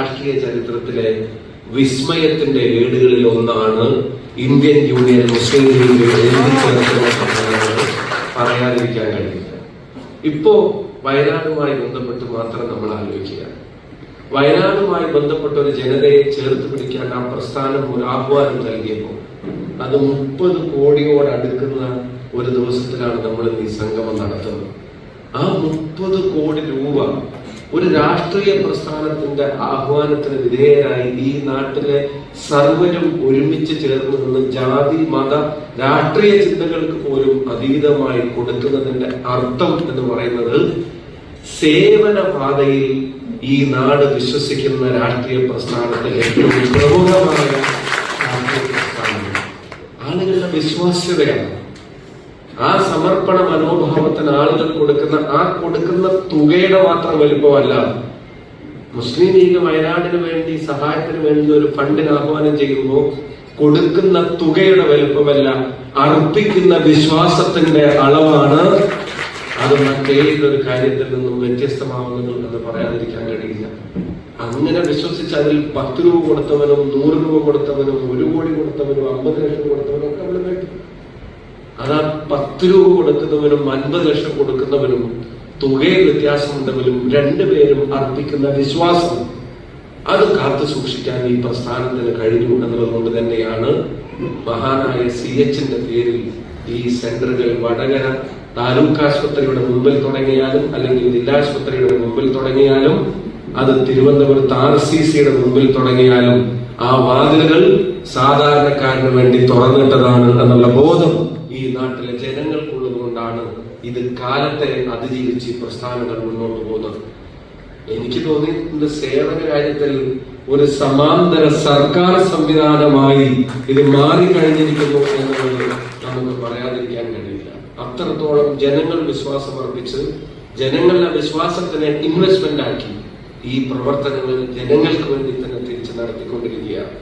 രാഷ്ട്രീയ ചരിത്രത്തിലെ വിസ്മയത്തിന്റെ ഏടുകളിൽ ഒന്നാണ് ഇന്ത്യൻ യൂണിയൻ മുസ്ലിം ലീഗ് എഴുതിച്ചേർക്കുന്ന സംഭവങ്ങൾ പറയാതിരിക്കാൻ കഴിയില്ല. ഇപ്പോ വയനാടുമായി ബന്ധപ്പെട്ട് മാത്രം നമ്മൾ ആലോചിക്കുക വയനാടുമായി ബന്ധപ്പെട്ട ഒരു ജനതയെ ചേർത്ത് പിടിക്കാൻ ആ പ്രസ്ഥാനം ഒരു ആഹ്വാനം നൽകിയപ്പോൾ അത് മുപ്പത് കോടിയോട് അടുക്കുന്ന ഒരു ദിവസത്തിലാണ് നമ്മൾ ഈ സംഗമം നടത്തുന്നത്. ആ മുപ്പത് കോടി രൂപ ഒരു രാഷ്ട്രീയ പ്രസ്ഥാനത്തിന്റെ ആഹ്വാനത്തിന് വിധേയരായി ഈ നാട്ടിലെ സർവരും ഒരുമിച്ച് ചേർന്ന് നിന്ന് ജാതി മത രാഷ്ട്രീയ ചിന്തകൾക്ക് പോലും അതീതമായി കൊടുക്കുന്നതിന്റെ അർത്ഥം എന്ന് പറയുന്നത് സേവന പാതയിൽ ഈ നാട് വിശ്വസിക്കുന്ന രാഷ്ട്രീയ പ്രസ്ഥാനത്തിൽ ഏറ്റവും പ്രമുഖമായ രാഷ്ട്രീയ പ്രസ്ഥാനം ആളുകളുടെ വിശ്വാസ്യതയാണ്. ആ സമർപ്പണ മനോഭാവത്തിന് ആളുകൾ കൊടുക്കുന്ന ആ കൊടുക്കുന്ന തുകയുടെ മാത്രം വലുപ്പമല്ല. മുസ്ലിം ലീഗ് വയനാടിന് വേണ്ടി സഹായത്തിന് വേണ്ടി ഒരു ഫണ്ടിന് ആഹ്വാനം ചെയ്യുമ്പോൾ കൊടുക്കുന്ന തുകയുടെ വലുപ്പമല്ല അർപ്പിക്കുന്ന വിശ്വാസത്തിന്റെ അളവാണ്. അത് മറ്റേതൊരു കാര്യത്തിൽ നിന്നും വ്യത്യസ്തമാവുന്നത് എന്ന് പറയാതിരിക്കാൻ കഴിയില്ല. അങ്ങനെ വിശ്വസിച്ച് അതിൽ പത്ത് രൂപ കൊടുത്തവനും നൂറ് രൂപ കൊടുത്തവനും ഒരു കോടി കൊടുത്തവനും അമ്പത് ലക്ഷം കൊടുത്തവനും അതാ പത്ത് രൂപ കൊടുക്കുന്നവനും അൻപത് ലക്ഷം കൊടുക്കുന്നവനും തുകയിൽ വ്യത്യാസമുണ്ടെങ്കിലും രണ്ടുപേരും അർപ്പിക്കുന്ന വിശ്വാസം അത് കാത്തു സൂക്ഷിക്കാൻ ഈ പ്രസ്ഥാനത്തിന് കഴിഞ്ഞു എന്നുള്ളതുകൊണ്ട് തന്നെയാണ് മഹാനായ സി എച്ചിന്റെ പേരിൽ ഈ സെന്ററുകൾ വടകര താലൂക്ക് ആശുപത്രിയുടെ മുമ്പിൽ തുടങ്ങിയാലും അല്ലെങ്കിൽ ജില്ലാ ആശുപത്രിയുടെ മുമ്പിൽ തുടങ്ങിയാലും അത് തിരുവനന്തപുരത്ത് ആർ സി സിയുടെ മുമ്പിൽ തുടങ്ങിയാലും ആ വാതിലുകൾ സാധാരണക്കാരന് വേണ്ടി തുറന്നിട്ടതാണ് എന്നുള്ള ബോധം. ഈ നാട്ടിലെ ജനങ്ങൾക്കുള്ളതുകൊണ്ടാണ് ഇത് കാലത്തെ അതിജീവിച്ച് പ്രസ്ഥാനങ്ങൾ മുന്നോട്ട് പോകുന്നത്. എനിക്ക് തോന്നിയിട്ടുണ്ട് സേവന കാര്യത്തിൽ ഒരു സമാന്തര സർക്കാർ സംവിധാനമായി ഇത് മാറിക്കഴിഞ്ഞിരിക്കുന്നു എന്നുള്ളത് നമുക്ക് പറയാതിരിക്കാൻ കഴിയില്ല. അത്രത്തോളം ജനങ്ങൾ വിശ്വാസം അർപ്പിച്ച് ജനങ്ങളുടെ വിശ്വാസത്തിനെ ഇൻവെസ്റ്റ്മെന്റ് ആക്കി ഈ പ്രവർത്തനങ്ങൾ ജനങ്ങൾക്ക് വേണ്ടി തന്നെ തിരിച്ചു നടത്തിക്കൊണ്ടിരിക്കുകയാണ്.